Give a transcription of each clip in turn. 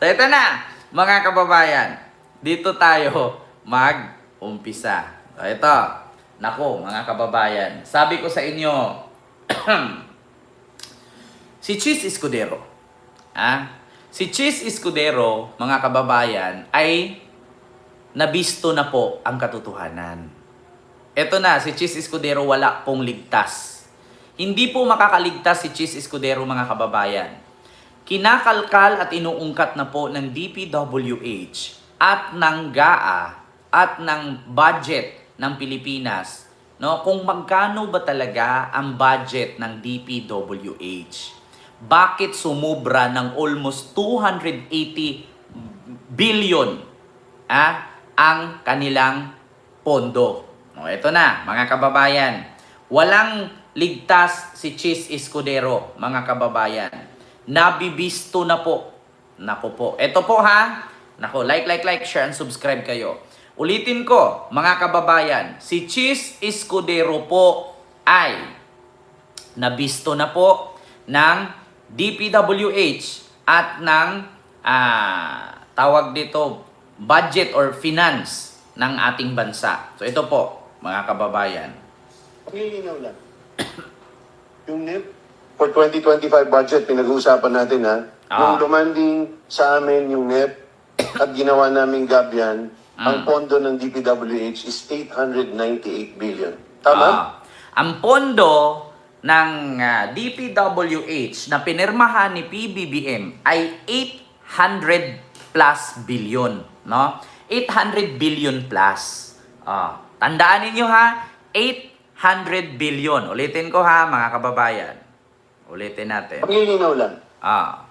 So ito na, mga kababayan. Dito tayo mag-umpisa. So ito, nako mga kababayan. Sabi ko sa inyo, si Cheese Escudero, ah, si Cheese Escudero, mga kababayan, ay nabisto na po ang katotohanan. Ito na, si Cheese Escudero wala pong ligtas. Hindi po makakaligtas si Cheese Escudero mga kababayan. Kinakalkal at inuungkat na po ng DPWH at ng GAA at ng budget ng Pilipinas no kung magkano ba talaga ang budget ng DPWH. Bakit sumubra ng almost 280 billion ah, ang kanilang pondo. O, ito na, mga kababayan. Walang ligtas si Cheese Escudero, mga kababayan. Nabibisto na po. Nako po. Ito po ha. Nako, like, like, like, share, and subscribe kayo. Ulitin ko, mga kababayan, si Cheese Escudero po ay nabisto na po ng DPWH at ng ah, tawag dito budget or finance ng ating bansa. So ito po, mga kababayan. Nilinaw lang. yung NIP for 2025 budget, pinag-uusapan natin ha. Ah. Nung lumanding sa amin yung NIP at ginawa namin gabyan, ang pondo ng DPWH is 898 billion. Tama? Ah, ang pondo ng ah, DPWH na pinirmahan ni PBBM ay 800 plus billion, no? 800 billion plus. Ah, tandaan ninyo ha, 800 billion. Ulitin ko ha, mga kababayan. Ulitin natin. Paglilinaw lang. Ah,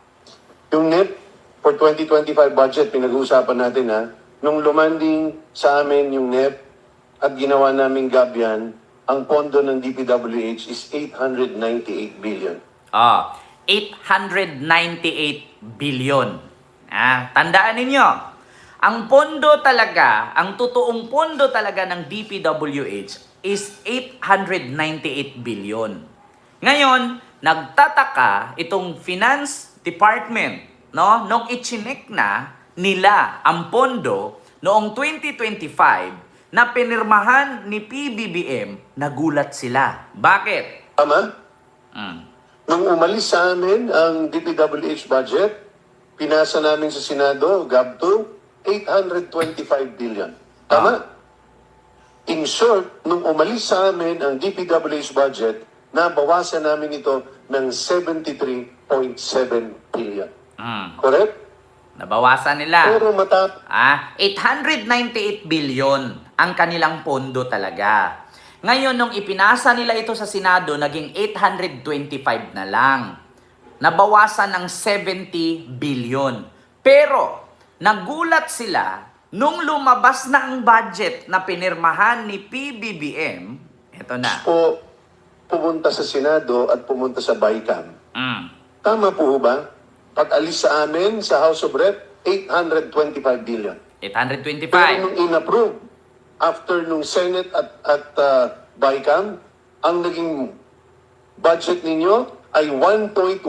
Yung NIP for 2025 budget, pinag-uusapan natin ha. Nung lumanding sa amin yung NIP at ginawa namin gabyan, ang pondo ng DPWH is 898 billion. Ah, 898 billion. Ah, tandaan ninyo, ang pondo talaga, ang totoong pondo talaga ng DPWH is 898 billion. Ngayon, nagtataka itong Finance Department, no? Nung ichinek na nila ang pondo noong 2025 na pinirmahan ni PBBM, nagulat sila. Bakit? Tama? Mm. Nung umalis sa amin ang DPWH budget, pinasa namin sa Senado, GAB2, 825 billion. Tama? In short, nung umalis sa amin ang DPWH budget, nabawasan namin ito ng 73.7 billion. Mm. Correct? Nabawasan nila. Pero matap Ah, 898 billion ang kanilang pondo talaga. Ngayon, nung ipinasa nila ito sa Senado, naging 825 na lang. Nabawasan ng 70 billion. Pero, nagulat sila nung lumabas na ang budget na pinirmahan ni PBBM. Ito na. po pumunta sa Senado at pumunta sa BICAM. Mm. Tama po ba? Pag alis sa amin sa House of Rep, 825 billion. 825. Pero nung in-approve, after nung Senate at, at uh, BICAM, ang naging budget ninyo ay 1.13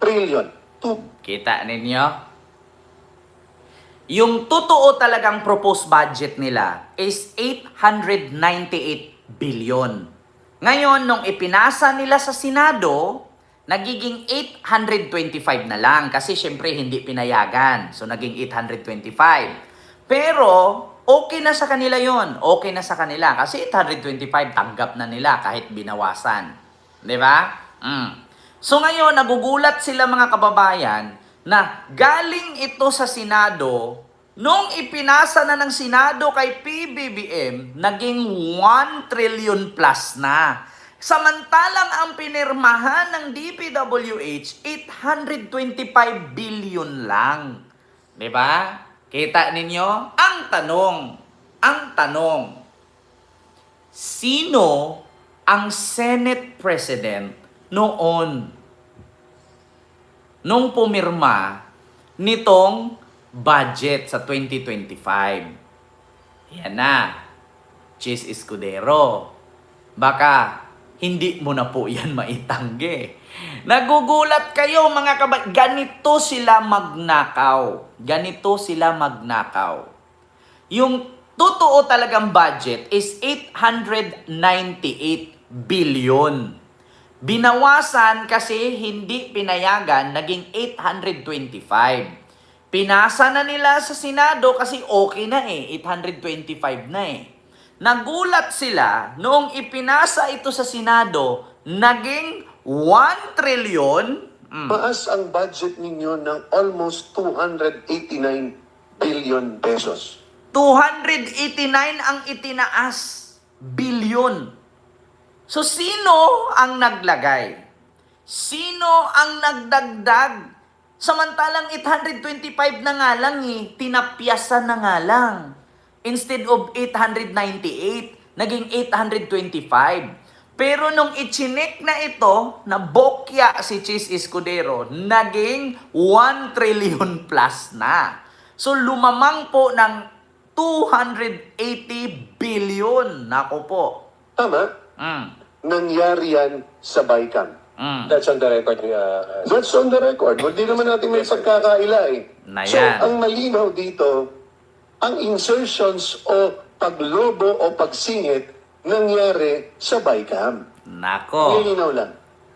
trillion. Two, Kita ninyo? Yung totoo talagang proposed budget nila is 898 billion. Ngayon, nung ipinasa nila sa Senado, nagiging 825 na lang kasi syempre hindi pinayagan. So, naging 825. Pero, okay na sa kanila yon Okay na sa kanila kasi 825 tanggap na nila kahit binawasan. Di ba? Mm. So ngayon, nagugulat sila mga kababayan na galing ito sa Senado, nung ipinasa na ng Senado kay PBBM, naging 1 trillion plus na. Samantalang ang pinirmahan ng DPWH, 825 billion lang. Ba? Kita ninyo? Ang tanong, ang tanong, sino ang Senate President noon nung pumirma nitong budget sa 2025. Yan na. Cheese Escudero. Baka hindi mo na po yan maitanggi. Nagugulat kayo mga kabat. Ganito sila magnakaw. Ganito sila magnakaw. Yung totoo talagang budget is 898 billion. Binawasan kasi hindi pinayagan, naging 825. Pinasa na nila sa Senado kasi okay na eh, 825 na eh. Nagulat sila noong ipinasa ito sa Senado, naging 1 trillion. Mm. Maas ang budget ninyo ng almost 289 billion pesos. 289 ang itinaas. Bilyon. So, sino ang naglagay? Sino ang nagdagdag? Samantalang 825 na nga lang eh, tinapyasan na nga lang. Instead of 898, naging 825. Pero nung ichinek na ito, na bokya si Chis Escudero, naging 1 trillion plus na. So lumamang po ng 280 billion. Nako po. Tama? Mm. Nangyari yan sa BICAM. Mm. That's on the record. Uh, That's on the record. Hindi naman natin may pagkakaila eh. Na So, yan. ang malinaw dito, ang insertions o paglobo o pagsingit nangyari sa BICAM. Nako. Nilinaw lang.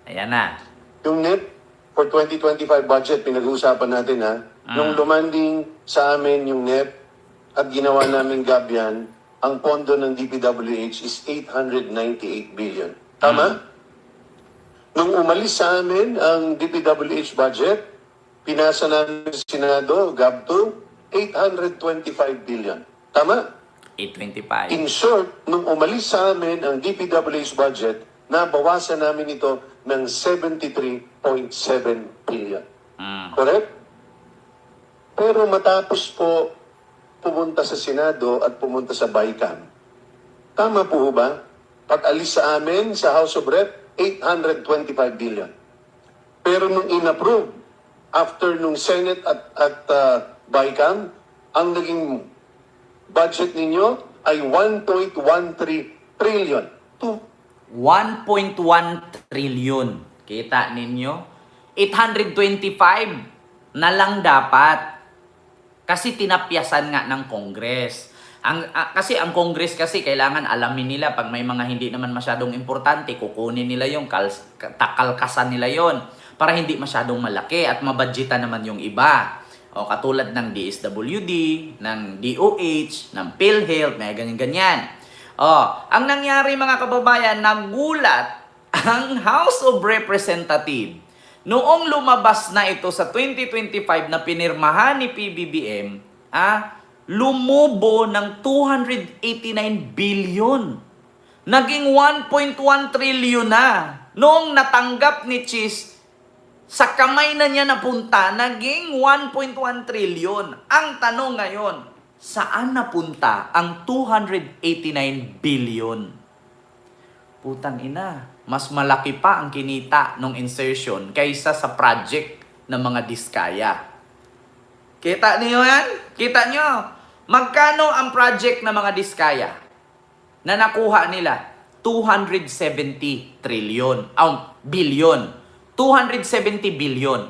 Ayan na. Yung NEP for 2025 budget, pinag-uusapan natin ha. Nung lumanding sa amin yung NEP at ginawa namin gabyan, ang pondo ng DPWH is 898 billion. Tama? Nung umalis sa amin ang DPWH budget, pinasa namin sa Senado, GAB2, 825 billion. Tama? 825. In short, nung umalis sa amin ang DPWH budget, nabawasan namin ito ng 73.7 billion. Mm. Correct? Pero matapos po pumunta sa Senado at pumunta sa BICAM, tama po ba? Pag alis sa amin sa House of Rep, 825 billion. Pero nung inapprove, after nung Senate at, at uh, BICAM, ang naging budget ninyo ay 1.13 trillion. To 1.1 trillion. Kita ninyo? 825 na lang dapat. Kasi tinapyasan nga ng Congress. Ang, ah, kasi ang Congress kasi kailangan alamin nila pag may mga hindi naman masyadong importante, kukunin nila yung kals, takalkasan nila yon para hindi masyadong malaki at mabadgetan naman yung iba. O katulad ng DSWD, ng DOH, ng PhilHealth, may ganyan-ganyan. O, ang nangyari mga kababayan, nagulat ang House of Representatives Noong lumabas na ito sa 2025 na pinirmahan ni PBBM, ah, lumubo ng 289 billion. Naging 1.1 trillion na. Noong natanggap ni Chis, sa kamay na niya napunta, naging 1.1 trillion. Ang tanong ngayon, saan napunta ang 289 billion? Putang ina, mas malaki pa ang kinita ng insertion kaysa sa project ng mga diskaya. Kita niyo yan? Kita niyo? Magkano ang project ng mga diskaya na nakuha nila? 270 trillion, ah, billion. 270 billion.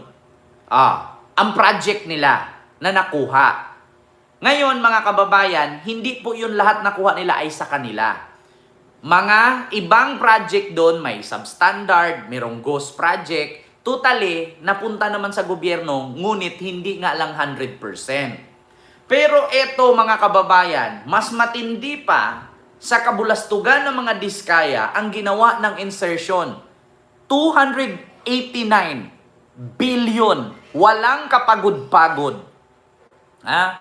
Ah, ang project nila na nakuha. Ngayon, mga kababayan, hindi po yun lahat nakuha nila ay sa kanila. Mga ibang project doon, may substandard, merong ghost project. Totally, napunta naman sa gobyerno, ngunit hindi nga lang 100%. Pero eto mga kababayan, mas matindi pa sa kabulastugan ng mga diskaya ang ginawa ng insertion. 289 billion. Walang kapagod-pagod. Ha?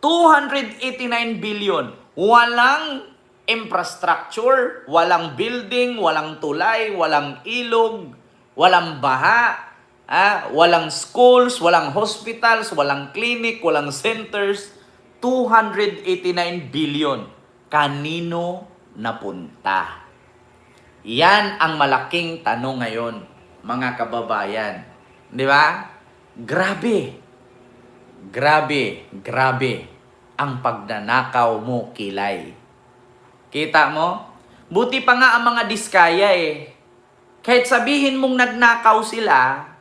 289 billion. Walang infrastructure, walang building, walang tulay, walang ilog, walang baha, ah, walang schools, walang hospitals, walang clinic, walang centers. 289 billion. Kanino napunta? Yan ang malaking tanong ngayon, mga kababayan. Di ba? Grabe. Grabe, grabe ang pagnanakaw mo, kilay. Kita mo? Buti pa nga ang mga diskaya eh. Kahit sabihin mong nagnakaw sila,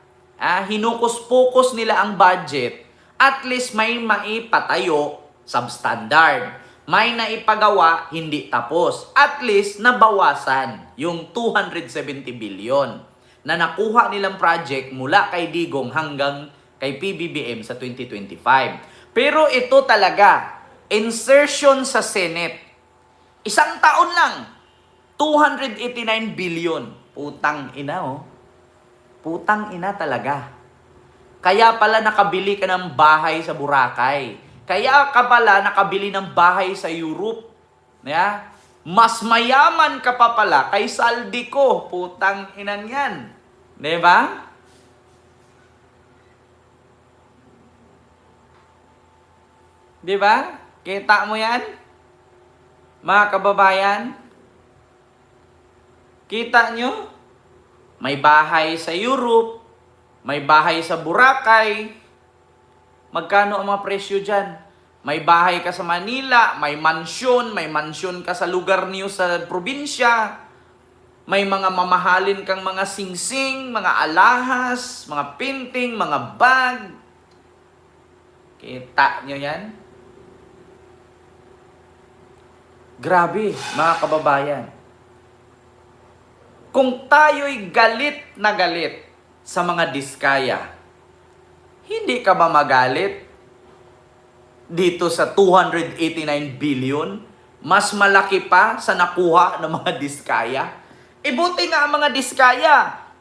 ah, hinukus-pukus nila ang budget, at least may maipatayo, substandard. May naipagawa, hindi tapos. At least, nabawasan yung 270 billion na nakuha nilang project mula kay Digong hanggang kay PBBM sa 2025. Pero ito talaga, insertion sa Senate. Isang taon lang, 289 billion. Putang ina oh. Putang ina talaga. Kaya pala nakabili ka ng bahay sa Boracay. Kaya ka pala nakabili ng bahay sa Europe. Yeah? Mas mayaman ka pa pala kay Saldi ko. Putang inan yan. Ba? Di ba? Kita mo yan? Mga kababayan? Kita nyo? May bahay sa Europe, may bahay sa Boracay. Magkano ang mga presyo dyan? May bahay ka sa Manila, may mansyon, may mansyon ka sa lugar niyo sa probinsya. May mga mamahalin kang mga singsing, mga alahas, mga painting, mga bag. Kita nyo yan? Grabe, mga kababayan. Kung tayo'y galit na galit sa mga diskaya, hindi ka ba magalit dito sa 289 billion? Mas malaki pa sa nakuha ng mga diskaya? E buti nga ang mga diskaya.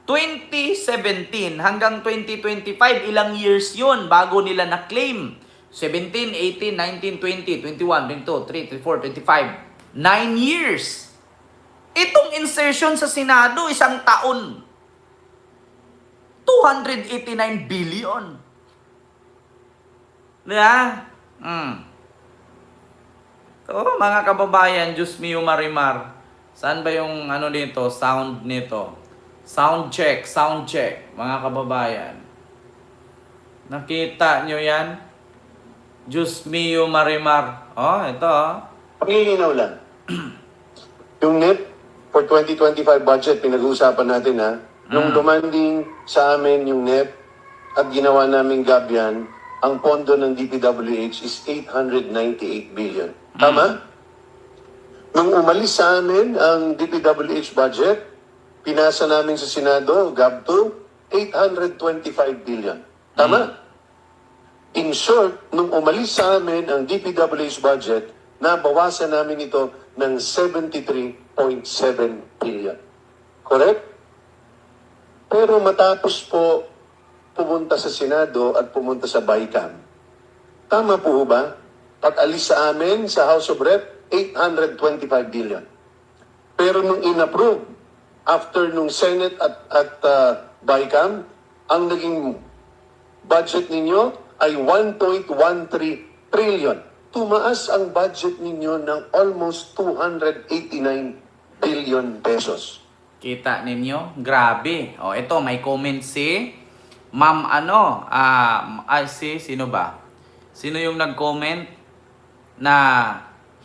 2017 hanggang 2025, ilang years yun bago nila na-claim? 17, 18, 19, 20, 21, 22, 23, 24, 25. Nine years. Itong insertion sa Senado, isang taon. 289 billion. Diba? Mm. So, mga kababayan, Diyos mio marimar. Saan ba yung ano nito, sound nito? Sound check, sound check, mga kababayan. Nakita nyo yan? Diyos mio marimar. Oh, ito oh. Panginginaw lang. yung NEP for 2025 budget, pinag-uusapan natin ha. Nung dumanding sa amin yung NEP at ginawa namin gabyan, ang pondo ng DPWH is 898 billion. Tama? Nung umalis sa amin ang DPWH budget, pinasa namin sa Senado, GAB2, 825 billion. Tama? In short, nung umalis sa amin ang DPWH budget, nabawasan namin ito ng 73.7 billion. Correct? Pero matapos po pumunta sa Senado at pumunta sa BICAM, tama po ba? Pag alis sa amin sa House of Rep, 825 billion. Pero nung inapprove, after nung Senate at, at uh, BICAM, ang naging budget ninyo ay 1.13 trillion. Tumaas ang budget ninyo ng almost 289 billion pesos. Kita ninyo? Grabe. O, ito, may comment si Ma'am ano, ah, ah, si, sino ba? Sino yung nag-comment na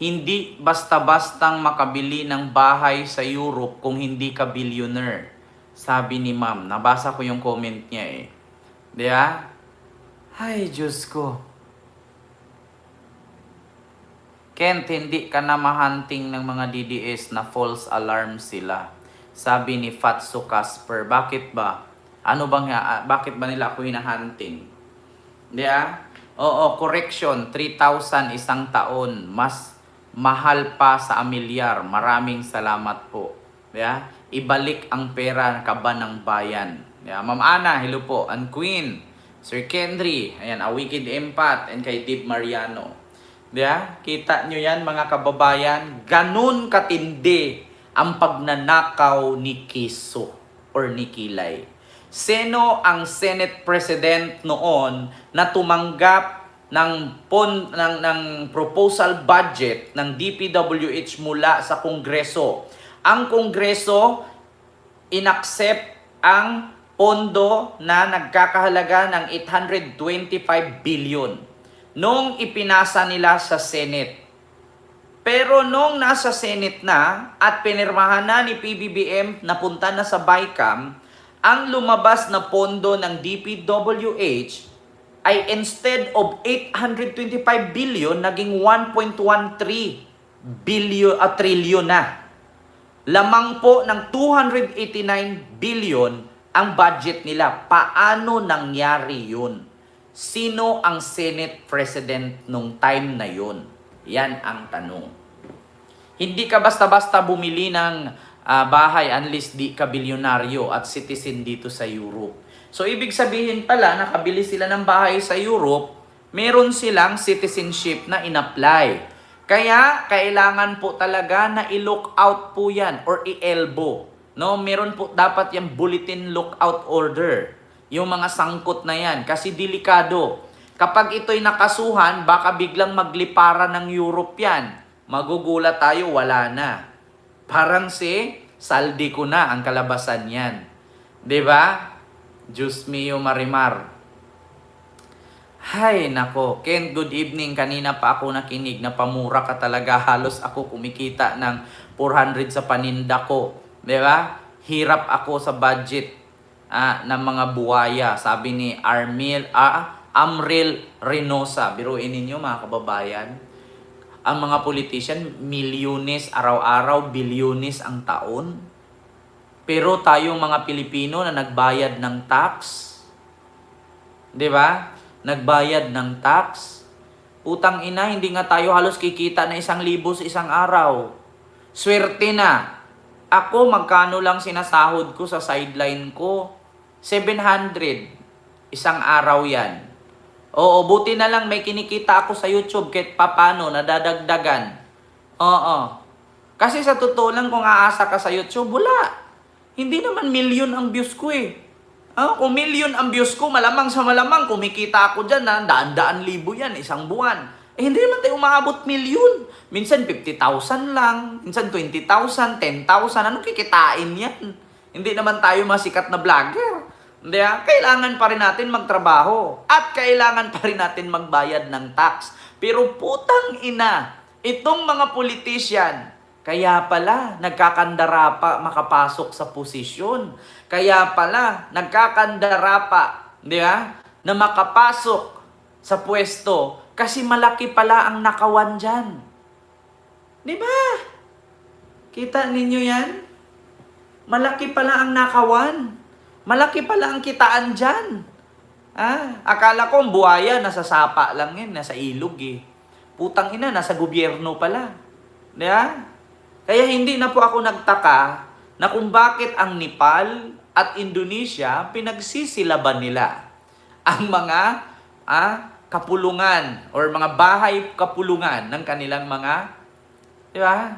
hindi basta-bastang makabili ng bahay sa Europe kung hindi ka billionaire? Sabi ni Ma'am. Nabasa ko yung comment niya eh. Di ba? Ay, Diyos ko. Kent, hindi ka na mahunting ng mga DDS na false alarm sila. Sabi ni Fatso Casper, bakit ba? Ano bang, ah, bakit ba nila ako hinahunting? Di ah? Oo, correction, 3,000 isang taon. Mas mahal pa sa amilyar. Maraming salamat po. Di ah? Ibalik ang pera ng kaba ng bayan. Di ah? Ma'am Ana, hello po. And Queen, Sir Kendry, ayan, a wicked empath, and kay Deep Mariano. Ba? Kita nyo yan mga kababayan? Ganun katindi ang pagnanakaw ni Kiso or ni Kilay. Sino ang Senate President noon na tumanggap ng, pon, ng, ng proposal budget ng DPWH mula sa Kongreso? Ang Kongreso inaccept ang pondo na nagkakahalaga ng 825 billion nung ipinasa nila sa Senate. Pero nung nasa Senate na at pinirmahan na ni PBBM napunta na sa BICAM, ang lumabas na pondo ng DPWH ay instead of 825 billion, naging 1.13 billion, a trillion na. Lamang po ng 289 billion ang budget nila. Paano nangyari yun? Sino ang Senate President nung time na yun? Yan ang tanong. Hindi ka basta-basta bumili ng ah, bahay unless di ka bilyonaryo at citizen dito sa Europe. So ibig sabihin pala, nakabili sila ng bahay sa Europe, meron silang citizenship na in-apply. Kaya kailangan po talaga na i-look out po yan or i-elbow. No, meron po dapat yung bulletin lookout order. Yung mga sangkot na yan kasi delikado. Kapag ito'y nakasuhan, baka biglang magliparan ng Europe yan. Magugulat tayo, wala na. Parang si saldi ko na ang kalabasan yan. ba? Diyos mio marimar. Hay, nako. Ken, good evening. Kanina pa ako nakinig na pamura ka talaga. Halos ako kumikita ng 400 sa paninda ko. Ba? Hirap ako sa budget ah, ng mga buwaya. Sabi ni Armil, ah, Amril Reynosa. Biruin ninyo mga kababayan. Ang mga politician, milyones araw-araw, bilyones ang taon. Pero tayong mga Pilipino na nagbayad ng tax, 'di ba? Nagbayad ng tax. Utang ina, hindi nga tayo halos kikita na isang libo sa isang araw. Swerte na. Ako, magkano lang sinasahod ko sa sideline ko? 700. Isang araw yan. Oo, buti na lang may kinikita ako sa YouTube kahit papano, nadadagdagan. Oo. Kasi sa totoo lang, kung aasa ka sa YouTube, wala. Hindi naman milyon ang views ko eh. Ah, kung milyon ang views ko, malamang sa malamang, kumikita ako dyan na daan-daan libo yan, isang buwan. Eh, hindi naman tayo umaabot milyon. Minsan 50,000 lang, minsan 20,000, 10,000, anong kikitain yan? Hindi naman tayo masikat na vlogger. Hindi ah? Kailangan pa rin natin magtrabaho. At kailangan pa rin natin magbayad ng tax. Pero putang ina, itong mga politician, kaya pala, nagkakandara pa makapasok sa posisyon. Kaya pala, nagkakandara pa, di ba? Na makapasok sa pwesto kasi malaki pala ang nakawan dyan. Di ba? Kita ninyo yan? Malaki pala ang nakawan. Malaki pala ang kitaan dyan. Ah, akala ko ang buhaya nasa sapa lang yan, nasa ilog eh. Putang ina, nasa gobyerno pala. Di ba? Kaya hindi na po ako nagtaka na kung bakit ang Nepal at Indonesia pinagsisilaban nila ang mga ah, kapulungan or mga bahay kapulungan ng kanilang mga di ba?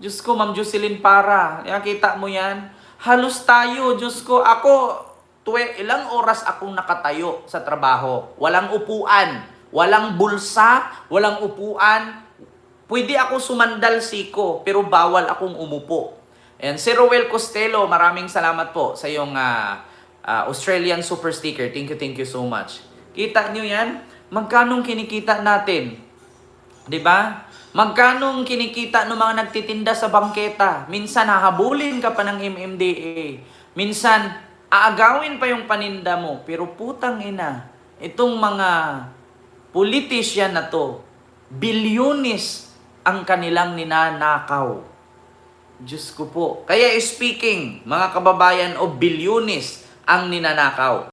Diyos ko, Ma'am Jocelyn Para, Kaya kita mo yan? Halos tayo, Diyos ko, ako, tuwe, ilang oras akong nakatayo sa trabaho. Walang upuan, walang bulsa, walang upuan, Pwede ako sumandal siko, pero bawal akong umupo. And si Roel Costello, maraming salamat po sa iyong ah, ah, Australian Super Sticker. Thank you, thank you so much. Kita nyo yan? Magkanong kinikita natin? 'Di ba? Magkanong kinikita ng mga nagtitinda sa bangketa? Minsan hahabulin ka pa ng MMDA. Minsan aagawin pa yung paninda mo. Pero putang ina, itong mga politician na to, bilyones ang kanilang ninanakaw. Diyos ko po. Kaya speaking, mga kababayan, o bilyones ang ninanakaw.